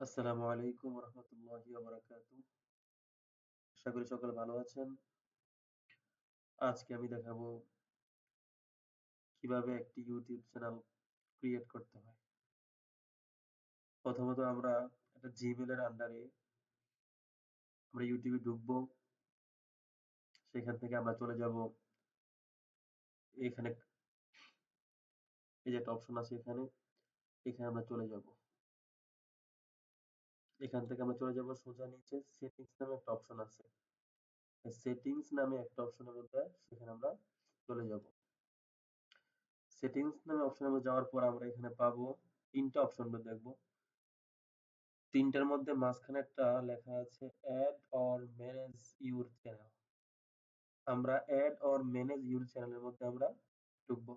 আসসালামু আলাইকুম রহমতুল্লাহি আশা করি সকলে ভালো আছেন। আজকে আমি দেখাবো কীভাবে একটি ইউটিউব চ্যানেল ক্রিয়েট করতে হয়। প্রথমত আমরা একটা জিমেলের আন্ডারে আমরা ইউটিউবে ঢুকবো। সেখান থেকে আমরা চলে যাব। এখানে এই যে একটা অপশন আছে এখানে। এখানে আমরা চলে যাব। এখান থেকে আমরা চলে যাব সোজা নিচে। সেটিংস নামে একটা অপশন আছে। সেটিংস নামে একটা অপশনের মধ্যে সেখানে আমরা চলে যাব। সেটিংস নামে অপশনের মধ্যে যাওয়ার পর আমরা এখানে পাবো তিনটা অপশন দেখব। তিনটার মধ্যে মাঝখানে একটা লেখা আছে add or manage your channel আমরা অ্যাড অর ম্যানেজ ইউর চ্যানেলের মধ্যে আমরা ঢুকবো।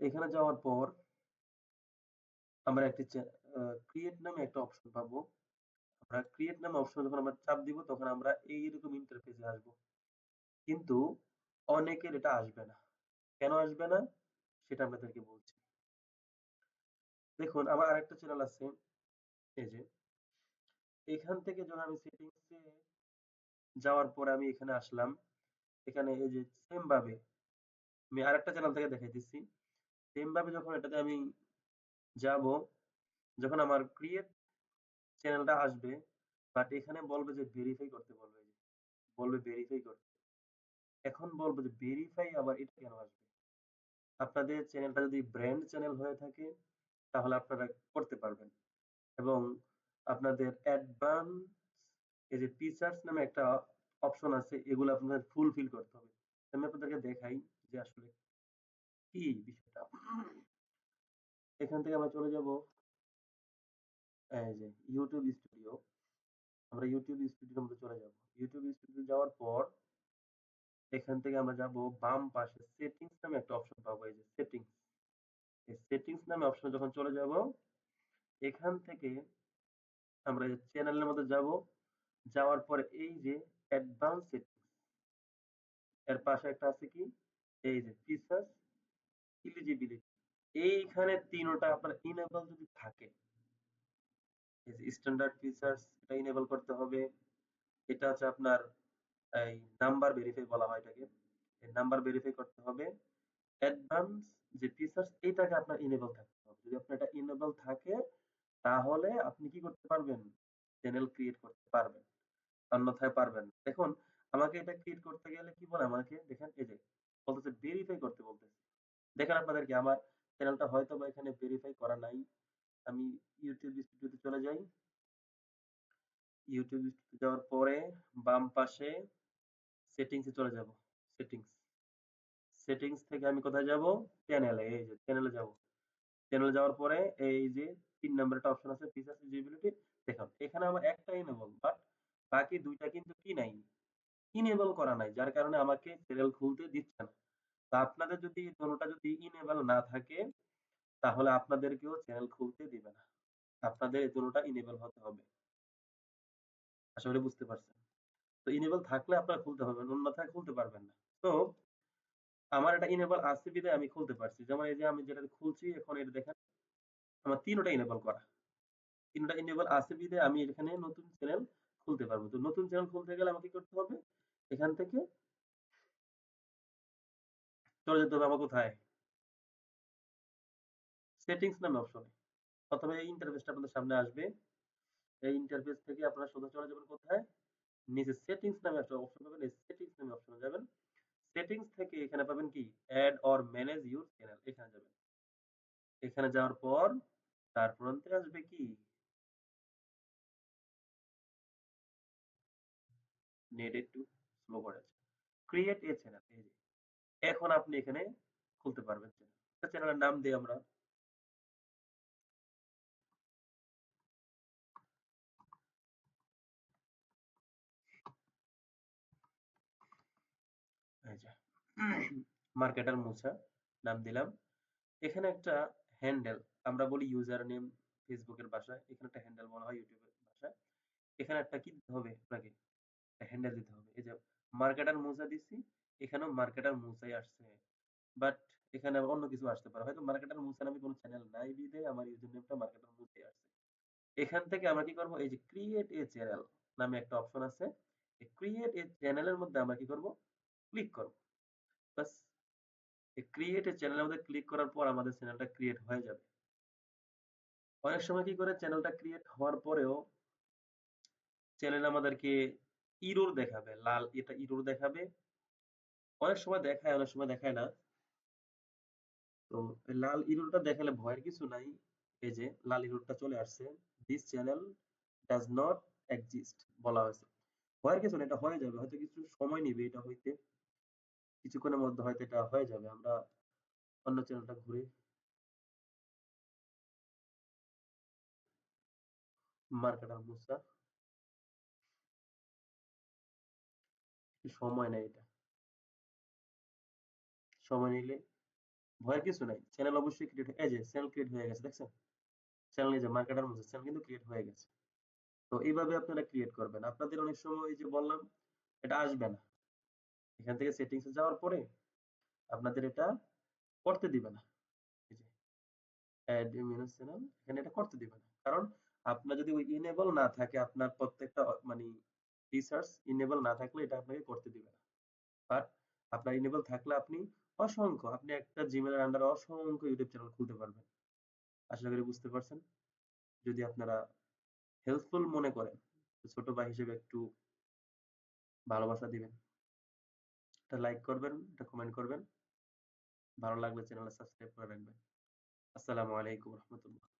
এখানে যাওয়ার পর আমরা একটি ক্রিয়েট নামে একটা অপশন পাবো। আমরা ক্রিয়েট নামে অপশন যখন আমরা চাপ দিব, তখন আমরা এইরকম ইন্টারফেসে আসব। কিন্তু অনেকের এটা আসবে না। কেন আসবে না? সেটা আপনাদেরকে বলছি। দেখুন, আমার আরেকটা চ্যানেল আছে। এই যে, এখান থেকে যখন আমি সেটিংসে যাওয়ার পরে আমি এখানে আসলাম, এখানে এই যে সেম ভাবে আমি আরেকটা চ্যানেল থেকে দেখাই দিচ্ছি সেম ভাবে যখন এটাতে আমি যাব যখন আমার ক্রিয়েট চ্যানেলটা আসবে বাট এখানে বলবে যে ভেরিফাই করতে বলবে বলবে ভেরিফাই করতে। এখন বলব যে ভেরিফাই আবার এটা কেন আসবে? আপনাদের চ্যানেলটা যদি ব্র্যান্ড চ্যানেল হয়ে থাকে, তাহলে আপনারা করতে পারবেন। এবং আপনাদের অ্যাডভান্স এই যে ফিচার্স নামে একটা অপশন আছে, এগুলো আপনাদের ফুলফিল করতে হবে। আমি আপনাদেরকে দেখাই যে আসলে কি বিষয়টা এখান থেকে আমরা চলে যাব এই যে ইউটিউব স্টুডিও আমরা ইউটিউব স্টুডিওর মধ্যে চলে যাব। ইউটিউব স্টুডিও যাওয়ার পর এখান থেকে আমরা যাব বাম পাশে সেটিংস নামে একটা অপশন পাবো। এই যে সেটিংস এই সেটিংস নামে অপশনে যখন চলে যাব, এখান থেকে আমরা এই চ্যানেলের মধ্যে যাব। যাওয়ার পরে এই যে অ্যাডভান্স সেটিংস এর পাশে একটা আছে কি? এই যে ফিচার্স ইলিজিবিলিটি এইখানে তিনটা আপনার ইনেবল যদি থাকে স্ট্যান্ডার্ড ফিচার্স এটা ইনেবল করতে হবে। এটা হচ্ছে আপনার এই নাম্বার ভেরিফাই বলা হয় এটাকে। নাম্বার ভেরিফাই করতে হবে। অ্যাডভান্স যে ফিচার্স এটাকে আপনার ইনেবল থাকতে হবে। যদি আপনার এটা ইনেবল থাকে, তাহলে আপনি কি করতে পারবেন? চ্যানেল ক্রিয়েট করতে পারবেন। অন্যথায় পারবেন দেখুন, আমাকে এটা ক্রিয়েট করতে গেলে কি বলে আমাকে? দেখেন, এই যে বলতেছে ভেরিফাই করতে বলতেছে। দেখেন আপনাদেরকে, আমার চ্যানেলটা হয়তো বা এখানে ভেরিফাই করা নাই। আমি ইউটিউব স্টুডিওতে চলে যাই। ইউটিউব স্টুডিও যাওয়ার পরে বাম পাশে সেটিংসে চলে যাব। সেটিংস সেটিংস থেকে আমি কোথায় যাব? চ্যানেলে এই যে চ্যানেলে যাব। চ্যানেলে যাওয়ার পরে এই যে তিন নম্বর একটা অপশন আছে ফিচার্স ইলিজিবিলিটি দেখুন, এখানে আমার একটা ইনেবল বাট বাকি দুইটা কিন্তু কি নাই। ইনেবল করা নাই, যার কারণে আমাকে চ্যানেল খুলতে দিচ্ছে না। তো আপনাদের যদি কোনোটা যদি ইনেবল না থাকে, তাহলে আপনাদেরকেও চ্যানেল খুলতে দিবে না। আপনাদের এই দুটোটা ইনেবল হতে হবে। আশা করি বুঝতে পারছেন। তো ইনেবল থাকলে আপনারা খুলতে হবে অন্যথায় খুলতে পারবেন না। তো আমার এটা ইনেবল আছে বিধায় আমি খুলতে পারছি। যেমন এই যে আমি যেটা খুলছি, এখন এটা দেখেন, আমার তিনটা ইনেবল করা। তিনটা ইনেবল আছে বিধায় আমি এখানে নতুন চ্যানেল খুলতে পারব। তো নতুন চ্যানেল খুলতে গেলে আমাকে করতে হবে? এখান থেকে চলে যেতে হবে আমার কোথায়? সেটিংস নামে অপশনে প্রথমে এই ইন্টারফেসটা আপনাদের সামনে আসবে। এই ইন্টারফেস থেকে আপনারা সোজা চলে যাবেন কোথায়? নিচে সেটিংস নামে একটা অপশন পাবেন। সেটিংস নামে অপশনে যাবেন। সেটিংস থেকে এখানে পাবেন কি? Add or manage your channel এখানে যাবেন। এখানে যাওয়ার পর তারপর আসবে কি? নেট একটু স্লো করে ক্রিয়েট এ চ্যানেল এই যে এখন আপনি এখানে খুলতে পারবেন। চ্যানেলের নাম দিই আমরা। মার্কেটার মুসা নাম দিলাম। এখানে একটা হ্যান্ডেল আমরা বলি ইউজার নেম ফেসবুকের ভাষায় এখানে একটা হ্যান্ডেল বলা হয় ইউটিউবের ভাষায় এখানে একটা কি দিতে হবে আপনাকে? হ্যান্ডেল দিতে হবে। এই যে মার্কেটার মুসা দিচ্ছি এখানেও মার্কেটার মুসাই আসছে বাট এখানে আবার অন্য কিছু আসতে পারে। হয়তো মার্কেটার মুছে আমি কোন চ্যানেল নাই বিধায় আমার ইউজার নেমটা মার্কেটার মুছে আসছে। এখান থেকে আমরা কি করব? এই যে ক্রিয়েট এ চ্যানেল নামে একটা অপশন আছে। এই ক্রিয়েট এ চ্যানেল এর মধ্যে আমরা কি করব? ক্লিক করব। বাস এই ক্রিয়েট এ চ্যানেল এর মধ্যে ক্লিক করার পর আমাদের চ্যানেলটা ক্রিয়েট হয়ে যাবে। অনেক সময় কি করে চ্যানেলটা ক্রিয়েট হওয়ার পরেও চ্যানেল আমাদেরকে ইরর দেখাবে। লাল এটা ইরর দেখাবে। অনেক সময় দেখায়, অনেক সময় দেখায় না। তো লাল ইররটা দেখালে ভয়ের কিছু নাই। এই যে লাল ইররটা চলে আসছে। This channel does not exist বলা হয়েছে। ভয়ের কিছু না, এটা হয়ে যাবে। হয়তো কিছু সময় নিবে এটা হইতে। কিছুক্ষণের মধ্যে হয়তো এটা হয়ে যাবে। আমরা অন্য চ্যানেলটা ঘুরে মার্কেটার মুছা সময় নেই এটা। সময় নিলে ভয়ের কিছু নাই। চ্যানেল অবশ্যই ক্রিয়েট এই যে চ্যানেল ক্রিয়েট হয়ে গেছে, দেখছেন? চ্যানেল এই যে মার্কেটার মুছা চ্যানেল কিন্তু ক্রিয়েট হয়ে গেছে। তো এইভাবে আপনারা ক্রিয়েট করবেন। আপনাদের অনেক সময় এই যে বললাম, এটা আসবে না। এখান থেকে সেটিংস যাওয়ার পরে আপনাদের এটা করতে দিবে না। এখানে এটা করতে দিবে না। কারণ আপনার যদি ওই ইনেবল না থাকে, আপনার প্রত্যেকটা মানে রিসার্চ ইনেবল না থাকলে এটা আপনাকে করতে দিবে না। বাট আপনার ইনেবল থাকলে আপনি অসংখ্য আপনি একটা জিমেলের আন্ডারে অসংখ্য ইউটিউব চ্যানেল খুলতে পারবেন। আশা করি বুঝতে পারছেন। যদি আপনারা হেল্পফুল মনে করেন ছোট ভাই হিসেবে একটু ভালোবাসা দিবেন। একটা লাইক করবেন, একটা কমেন্ট করবেন। ভালো লাগলে চ্যানেলটা সাবস্ক্রাইব করে রাখবেন। আসসালামু আলাইকুম রাহমাতুল্লাহ।